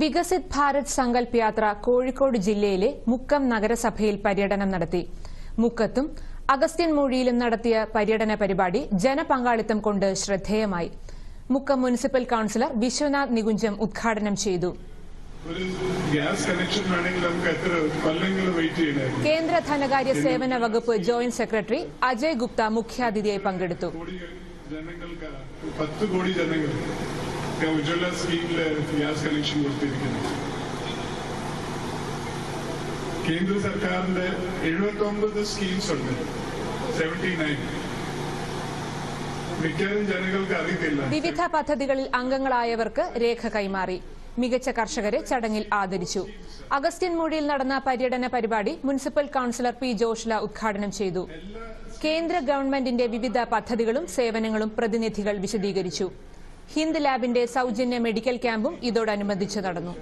വികസിത് ഭാരത് സങ്കൽപ് യാത്ര കോഴിക്കോട് ജില്ലയിലെ മുക്കം നഗരസഭയിൽ പര്യടനം നടത്തി. മുക്കത്തും അഗസ്ത്യൻ മൂഴിയിലും നടത്തിയ പര്യടന പരിപാടി ജനപങ്കാളിത്തം കൊണ്ട് ശ്രദ്ധേയമായി. മുക്കം മുനിസിപ്പൽ കൌൺസിലർ വിശ്വനാഥ് നികുഞ്ചം ഉദ്ഘാടനം ചെയ്തു. കേന്ദ്ര ധനകാര്യ സേവന വകുപ്പ് ജോയിന്റ് സെക്രട്ടറി അജയ് ഗുപ്ത മുഖ്യാതിഥിയായി പങ്കെടുത്തു. ജനങ്ങൾക്ക് പത്ത് കോടി ജനങ്ങൾ ഉജ്ജ്വല സ്കീമിലെ ഗ്യാസ് കണക്ഷൻ കൊടുത്തിരിക്കുന്നു കേന്ദ്ര സർക്കാരിന്റെ എഴുപത്തി ഒമ്പത് സ്കീംസ് ഉണ്ട് സെവന്റി നയൻ മിക്കതും ജനങ്ങൾക്ക് അറിയത്തില്ല വിവിധ പദ്ധതികളിൽ അംഗങ്ങളായവർക്ക് രേഖ കൈമാറി. മികച്ച കർഷകരെ ചടങ്ങിൽ ആദരിച്ചു. അഗസ്റ്റിൻ മൂഴിയിൽ നടന്ന പര്യടന പരിപാടി മുനിസിപ്പൽ കൌൺസിലർ പി ജോഷ്ല ഉദ്ഘാടനം ചെയ്തു. കേന്ദ്ര ഗവൺമെന്റിന്റെ വിവിധ പദ്ധതികളും സേവനങ്ങളും പ്രതിനിധികൾ വിശദീകരിച്ചു. ഹിന്ദ് ലാബിന്റെ സൗജന്യ മെഡിക്കൽ ക്യാമ്പും ഇതോടനുബന്ധിച്ച് നടന്നു.